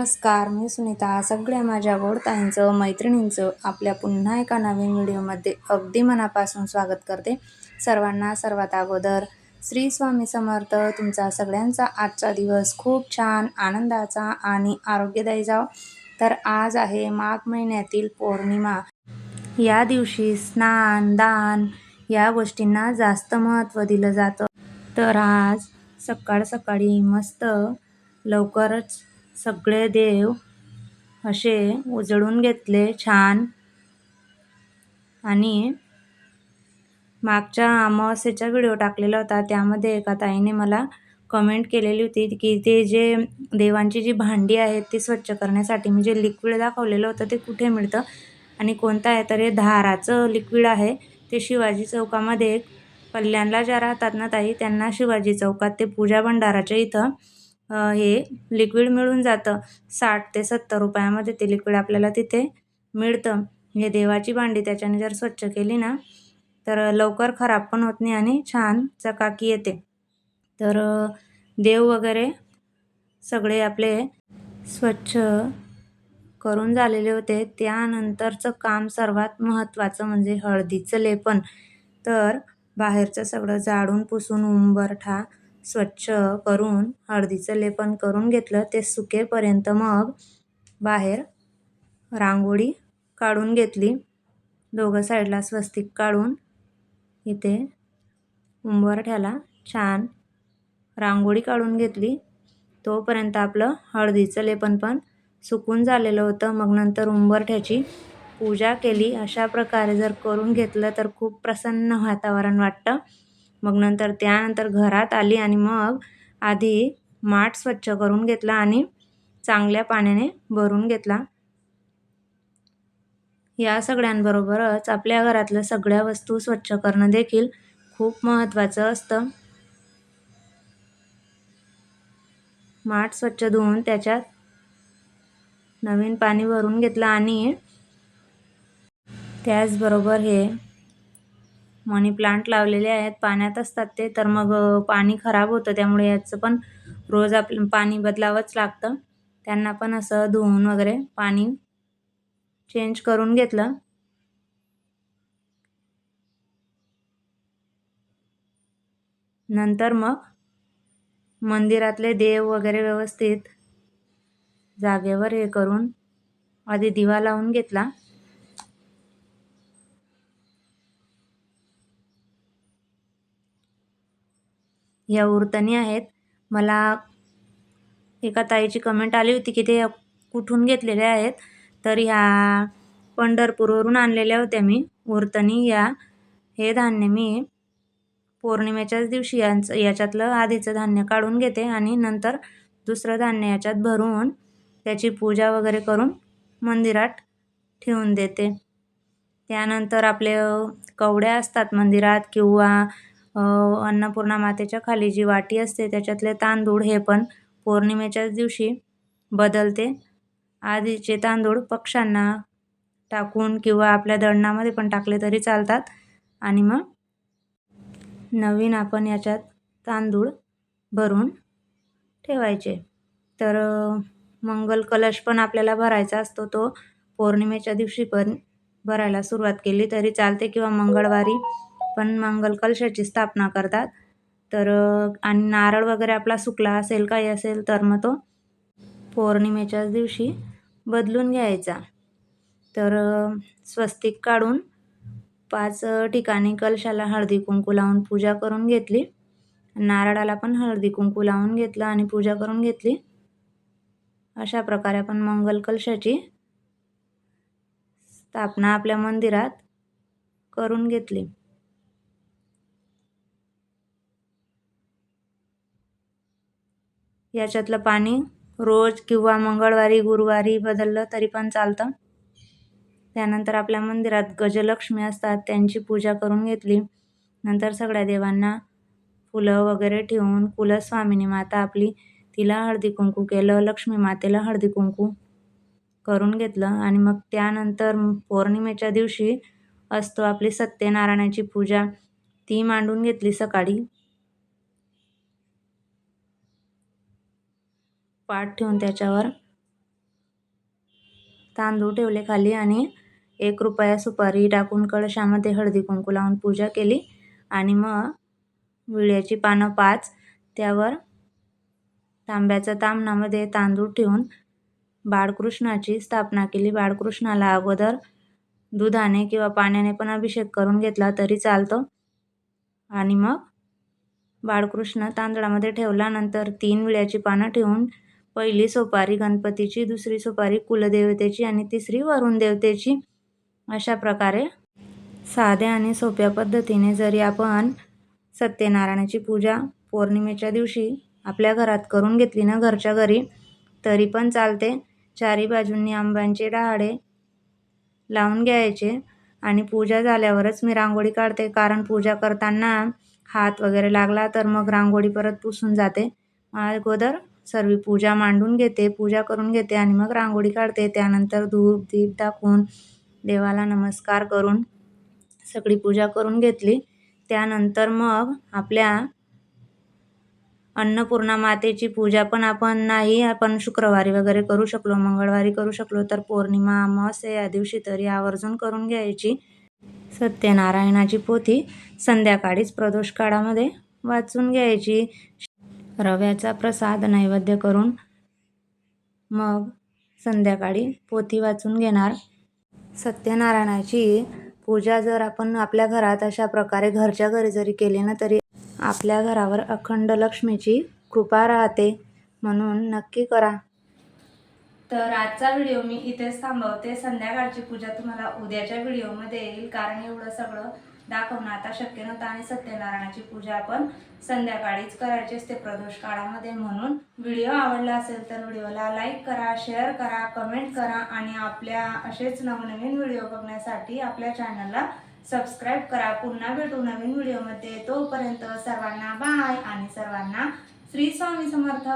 नमस्कार मी सुनीता. सगळ्या माझ्या गोडताईंचं मैत्रिणींचं आपल्या पुन्हा एका नवीन व्हिडिओमध्ये अगदी मनापासून स्वागत करते. सर्वांना सर्वात अगोदर श्री स्वामी समर्थ. तुमचा सगळ्यांचा आजचा दिवस खूप छान आनंदाचा आणि आरोग्यदायी जाव. तर आज आहे माघ महिन्यातील पौर्णिमा. या दिवशी स्नान दान या गोष्टींना जास्त महत्त्व दिलं जातं. तर आज सकाळ सकाळी मस्त लवकरच सगळे देव असे उजळून घेतले छान. आणि मागच्या अमावस्येचा व्हिडिओ टाकलेला होता. त्यामध्ये एका ताईने मला कमेंट केलेली होती की ते जे देवांची जी भांडी आहेत ती स्वच्छ करण्यासाठी म्हणजे लिक्विड दाखवलेलं होतं ते कुठे मिळतं? आणि कोणतं आहे? तर हे धाराचं लिक्विड आहे. ते शिवाजी चौकामध्ये कल्याणला ज्या राहतात ना ताई त्यांना शिवाजी चौकात ते पूजा भंडाराच्या इथं हे लिक्विड मिळून जातं. साठ ते सत्तर रुपयामध्ये ते लिक्विड आपल्याला तिथे मिळतं. हे देवाची भांडी त्याच्याने जर स्वच्छ केली ना तर लवकर खराब पण होत नाही आणि छान चकाकी येते. तर देव वगैरे सगळे आपले स्वच्छ करून झालेले होते. त्यानंतरचं काम सर्वात महत्त्वाचं म्हणजे हळदीचं लेपन. तर बाहेरचं सगळं जाडून पुसून उंबरठा स्वच्छ करून हळदीचं लेपन करून घेतलं ते सुकेपर्यंत मग बाहेर रांगोळी काढून घेतली. दोघं साईडला स्वस्तिक काढून इथे उंबरठ्याला छान रांगोळी काढून घेतली. तोपर्यंत आपलं हळदीचं लेपन पण सुकून झालेलं होतं. मग नंतर उंबरठ्याची पूजा केली. अशा प्रकारे जर करून घेतलं तर खूप प्रसन्न वातावरण वाटतं. मग नंतर त्यानंतर घरात आली आणि मग आधी माठ स्वच्छ करून घेतला आणि चांगल्या पाण्याने भरून घेतला. या सगळ्यांबरोबरच आपल्या घरातल्या सगळ्या वस्तू स्वच्छ करणं देखील खूप महत्त्वाचं असतं. माठ स्वच्छ धुवून त्याच्यात नवीन पाणी भरून घेतलं आणि त्याचबरोबर हे मनी प्लांट लावलेले आहेत. पाण्यात असतात ते. तर मग पाणी खराब होतं त्यामुळे याचं पण रोज आपलं पाणी बदलावंच लागतं. त्यांना पण असं धुवून वगैरे पाणी चेंज करून घेतलं. नंतर मग मंदिरातले देव वगैरे व्यवस्थित जागेवर हे करून आधी दिवा लावून घेतला. ह्या उरतणी आहेत. मला एका ताईची कमेंट आली होती की ते कुठून घेतलेले आहेत. तर ह्या पंढरपूरवरून आणलेल्या होत्या मी उरतणी या हे धान्य मी पौर्णिमेच्याच दिवशी यांचं याच्यातलं आधीचं धान्य काढून घेते आणि नंतर दुसरं धान्य याच्यात भरून त्याची पूजा वगैरे करून मंदिरात ठेवून देते. त्यानंतर आपले कवड्या असतात मंदिरात किंवा अन्नपूर्णा मातेच्या खाली जी वाटी असते त्याच्यातले तांदूळ हे पण पौर्णिमेच्याच दिवशी बदलते. आधीचे तांदूळ पक्ष्यांना टाकून किंवा आपल्या दळणामध्ये पण टाकले तरी चालतात. आणि मग नवीन आपण याच्यात तांदूळ भरून ठेवायचे. तर मंगल कलश पण आपल्याला भरायचा असतो तो पौर्णिमेच्या दिवशी पण भरायला सुरुवात केली तरी चालते किंवा मंगळवारी पण मंगल कलशाची स्थापना करतात. तर आणि नारळ वगैरे आपला सुकला असेल काही असेल तर मग तो पौर्णिमेच्याच दिवशी बदलून घ्यायचा. तर स्वस्तिक काढून पाच ठिकाणी कलशाला हळदी कुंकू लावून पूजा करून घेतली. नारळाला पण हळदी कुंकू लावून घेतलं आणि पूजा करून घेतली. अशा प्रकारे आपण मंगल कलशाची स्थापना आपल्या मंदिरात करून घेतली. याच्यातलं पाणी रोज किंवा मंगळवारी गुरुवारी बदललं तरी पण चालतं. त्यानंतर आपल्या मंदिरात गजलक्ष्मी असतात त्यांची पूजा करून घेतली. नंतर सगळ्या देवांना फुलं वगैरे ठेवून कुलस्वामिनी माता आपली तिला हळदी कुंकू केलं लक्ष्मी मातेला हळदी कुंकू करून घेतलं. आणि मग त्यानंतर पौर्णिमेच्या दिवशी असतो आपली सत्यनारायणाची पूजा. ती मांडून घेतली सकाळी. पाठ ठेवून त्याच्यावर तांदूळ ठेवले खाली आणि एक रुपया सुपारी टाकून कळशामध्ये हळदी कुंकू लावून पूजा केली. आणि मग विळ्याची पानं पाच त्यावर तांब्याच्या तामणामध्ये तांदूळ ठेवून बाळकृष्णाची स्थापना केली. बाळकृष्णाला अगोदर दुधाने किंवा पाण्याने पण अभिषेक करून घेतला तरी चालतो. आणि मग बाळकृष्ण तांदळामध्ये ठेवल्यानंतर तीन विळ्याची पानं ठेवून पहिली सुपारी गणपतीची दुसरी सुपारी कुलदेवतेची आणि तिसरी वरुण देवतेची. अशा प्रकारे साध्या आणि सोप्या पद्धतीने जरी आपण सत्यनारायणाची पूजा पौर्णिमेच्या दिवशी आपल्या घरात करून घेतली ना घरच्या घरी तरी पण चालते. चारी बाजूंनी आंब्यांचे डहाळे लावून घ्यायचे आणि पूजा झाल्यावरच मी रांगोळी काढते. कारण पूजा करताना हात वगैरे लागला तर मग रांगोळी परत पुसून जाते. अगोदर सर्व पूजा मांडून घेते पूजा करून घेते आणि मग रांगोळी काढते. त्यानंतर धूप दीप दाखवून देवाला नमस्कार करून सगळी पूजा करून घेतली. त्यानंतर मग आपल्या अन्नपूर्णा मातेची पूजा पण आपण नाही आपण शुक्रवारी वगैरे करू शकलो मंगळवारी करू शकलो तर पौर्णिमा अमावस्या या दिवशी तरी आवर्जून करून घ्यायची. सत्यनारायणाची पोथी संध्याकाळीच प्रदोष काळामध्ये वाचून घ्यायची. रव्याचा प्रसाद नैवेद्य करून मग संध्याकाळी पोथी वाचून घेणार. सत्यनारायणाची पूजा जर आपण आपल्या घरात अशा प्रकारे घरच्या घरी जरी केली ना तरी आपल्या घरावर अखंड लक्ष्मीची कृपा राहते. म्हणून नक्की करा. तर आजचा व्हिडिओ मी इथेच थांबवते. संध्याकाळची पूजा तुम्हाला उद्याच्या व्हिडिओमध्ये येईल. कारण एवढं सगळं दाखवणं आता शक्य नव्हतं आणि सत्यनारायणाची पूजा आपण संध्याकाळीच करायची असते प्रदोष काळामध्ये म्हणून. व्हिडिओ आवडला असेल तर व्हिडिओला लाईक करा शेअर करा कमेंट करा आणि आपल्या असेच नवनवीन व्हिडिओ बघण्यासाठी आपल्या चॅनलला सबस्क्राईब करा. पुन्हा भेटू नवीन व्हिडिओमध्ये. तोपर्यंत सर्वांना बाय आणि सर्वांना श्री स्वामी समर्थ.